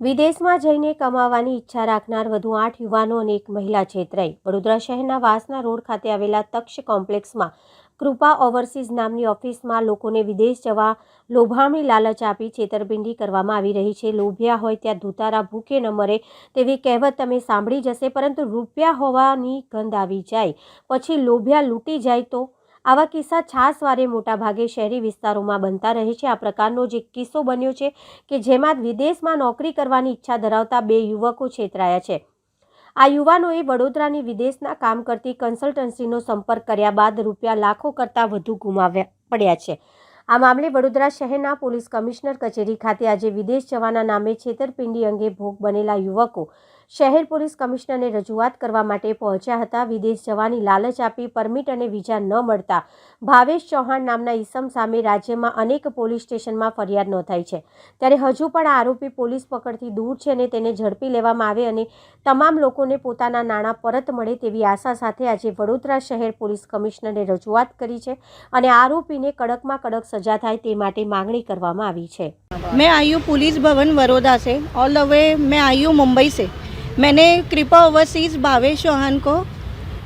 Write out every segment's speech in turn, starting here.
વિદેશમાં જઈને કમાવાની ઈચ્છા રાખનાર વધુ આઠ યુવાનો અને એક મહિલા છેતરાઈ. વડોદરા શહેરના વાસના રોડ ખાતે આવેલા તક્ષ કોમ્પ્લેક્સમાં કૃપા ઓવરસીઝ નામની ઓફિસમાં લોકોને વિદેશ જવા લોભામણી લાલચ આપી છેતરપિંડી કરવામાં આવી રહી છે. લોભ્યા હોય ત્યાં ધૂતારા ભૂકે ન મરે તેવી કહેવત તમે સાંભળી જશે, પરંતુ રૂપિયા હોવાની ગંધ આવી જાય. પછી લોભ્યા લૂંટી જાય તો આવા કિસ્સા છાસવારે મોટાભાગે શહેરી વિસ્તારોમાં બનતા રહે છે. આ પ્રકારનો જે કિસ્સો બન્યો છે કે જેમાં વિદેશમાં નોકરી કરવાની ઈચ્છા ધરાવતા બે યુવકો છેતરાયા છે. આ યુવાનોએ વડોદરાની વિદેશના કામ કરતી કન્સલ્ટન્સીનો સંપર્ક કર્યા બાદ રૂપિયા લાખો કરતાં વધુ ગુમાવ્યા પડ્યા છે. આ મામલે વડોદરા શહેરના પોલીસ કમિશનર કચેરી ખાતે આજે વિદેશ જવાના નામે છેતરપિંડી અંગે ભોગ બનેલા યુવકો શહેર પોલીસ કમિશનરને રજૂઆત કરવા માટે પહોંચ્યા હતા. વિદેશ જવાની લાલચ આપી પરમિટ અને વિઝા ન મળતા ભાવેશ ચૌહાણ નામના ઈસમ સામે રાજ્યમાં અનેક પોલીસ સ્ટેશનમાં ફરિયાદ નોંધાઈ છે. ત્યારે હજુ પણ આ આરોપી પોલીસ પકડથી દૂર છે અને તેને ઝડપી લેવામાં આવે અને તમામ લોકોને પોતાના નાણાં પરત મળે તેવી આશા સાથે આજે વડોદરા શહેર પોલીસ કમિશનરે રજૂઆત કરી છે અને આરોપીને કડકમાં કડક સજા થાય તે માટે માંગણી કરવામાં આવી છે. મેં આવ્યું પોલીસ ભવન વડોદરા સે. ઓલ ધ વે મેં આવ્યું મુંબઈ સે. मैंने कृपा ओवरसीज़ भावेश चौहान को,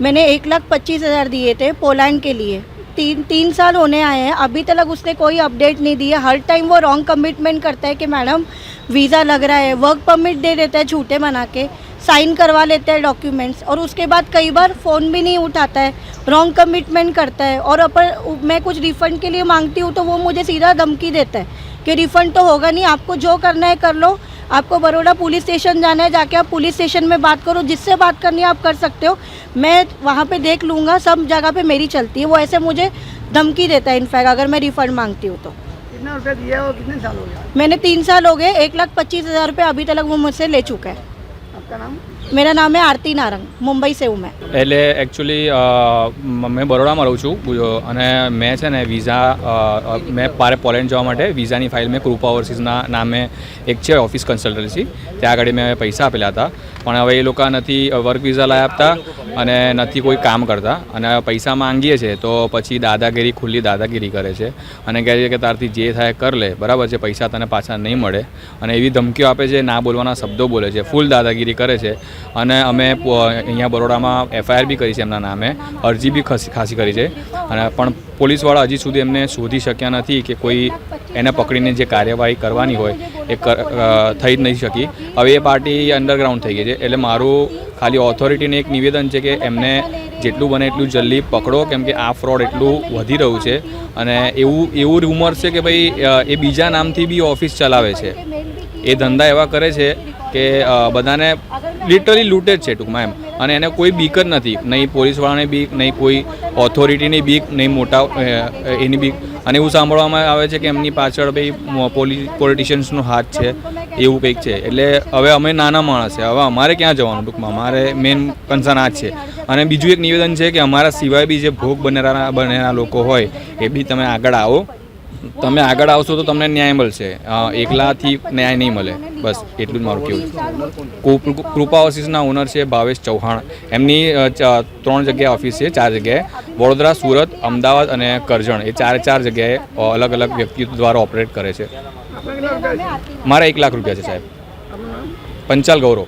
मैंने एक लाख पच्चीस हज़ार दिए थे पोलैंड के लिए। तीन तीन साल होने आए हैं, अभी तक उसने कोई अपडेट नहीं दिया हर टाइम वो रॉन्ग कमिटमेंट करता है कि मैडम, वीज़ा लग रहा है, वर्क परमिट दे देता है झूठे बना के, साइन करवा लेते हैं डॉक्यूमेंट्स, और उसके बाद कई बार फ़ोन भी नहीं उठाता है, रॉन्ग कमिटमेंट करता है, और अपन, मैं कुछ रिफ़ंड के लिए मांगती हूँ तो वो मुझे सीधा धमकी देता है कि रिफ़ंड तो होगा नहीं, आपको जो करना है कर लो आपको बड़ोड़ा पुलिस स्टेशन जाना है जाके आप पुलिस स्टेशन में बात करो जिससे बात करनी है आप कर सकते हो। मैं वहाँ पे देख लूँगा सब जगह पे मेरी चलती है वो ऐसे मुझे धमकी देता है इनफैक्ट अगर मैं रिफ़ंड मांगती हूँ तो। कितना रुपया दिया है और कितने साल हो गया मैंने तीन साल हो गए एक लाख पच्चीस हज़ार रुपये अभी तक वो मुझसे ले चुका है। आपका नाम? મેરા નામ હે આરતી નારંગ મુંબઈ સે મેં એટલે એકચ્યુઅલી મેં બરોડામાં રહું છું અને મેં છે ને વિઝા મેં પારે પોલેન્ડ જવા માટે વિઝાની ફાઇલ મેં કૃપા ઓવરસીઝના નામે એક છે ઓફિસ કન્સલ્ટન્સી ત્યાં આગળ મેં પૈસા આપેલા હતા, પણ હવે એ લોકો નથી વર્ક વિઝા લાયા આપતા અને નથી કોઈ કામ કરતા. અને પૈસા માંગીએ છીએ તો પછી દાદાગીરી, ખુલ્લી દાદાગીરી કરે છે. અને કહે છે કે તારથી જે થાય કર લે, બરાબર છે, પૈસા તને પાછા નહીં મળે. અને એવી ધમકીઓ આપે છે, ના બોલવાના શબ્દો બોલે છે ફૂલ દાદાગીરી કરે છે. અને અમે અહીંયા બરોડામાં એફઆઈઆર બી કરી છે એમના નામે, અરજી બી ખાસી કરી છે. અને પણ પોલીસવાળા હજી સુધી એમને શોધી શક્યા નથી કે કોઈ એને પકડીને જે કાર્યવાહી કરવાની હોય એ થઈ જ નહીં શકી. હવે એ પાર્ટી અંડરગ્રાઉન્ડ થઈ ગઈ છે. એટલે મારું ખાલી ઓથોરિટીને એક નિવેદન છે કે એમને જેટલું બને એટલું જલ્દી પકડો, કેમ કે આ ફ્રોડ એટલું વધી રહ્યું છે. અને એવું એવું રૂમર છે કે ભાઈ એ બીજા નામથી બી ઓફિસ ચલાવે છે. એ ધંધા એવા કરે છે કે બધાને લિટરલી લૂંટેડ છે ટૂંકમાં એમ. અને એને કોઈ બીક જ નથી. નહીં પોલીસવાળાની બીક, નહીં કોઈ ઓથોરિટીની બીક, નહીં મોટા એની બીક. અને એવું સાંભળવામાં આવે છે કે એમની પાછળ ભાઈ પોલિટિશિયન્સનો હાથ છે, એવું કંઈક છે. એટલે હવે અમે નાના માણસ છે. હવે અમારે ક્યાં જવાનું ટૂંકમાં? અમારે મેઇન કન્સર્ન આ જ છે. અને બીજું એક નિવેદન છે કે અમારા સિવાય બી જે ભોગ બનેલા બનેલા લોકો હોય, એ બી તમે આગળ આવો. તમે આગળ આવશો તો તમને ન્યાય મળશે. એકલાથી ન્યાય નહીં મળે. બસ એટલું જ મારું કેવું છે. કૃપા ઓફિસના ઓનર છે ભાવેશ ચૌહાણ. એમની ત્રણ જગ્યાએ ઓફિસ છે ચાર જગ્યાએ. વડોદરા સુરત અમદાવાદ અને કરજણ. એ ચારે ચાર જગ્યાએ અલગ અલગ વ્યક્તિ દ્વારા ઓપરેટ કરે છે? મારા એક લાખ રૂપિયા છે સાહેબ. પંચાલ ગૌરવ.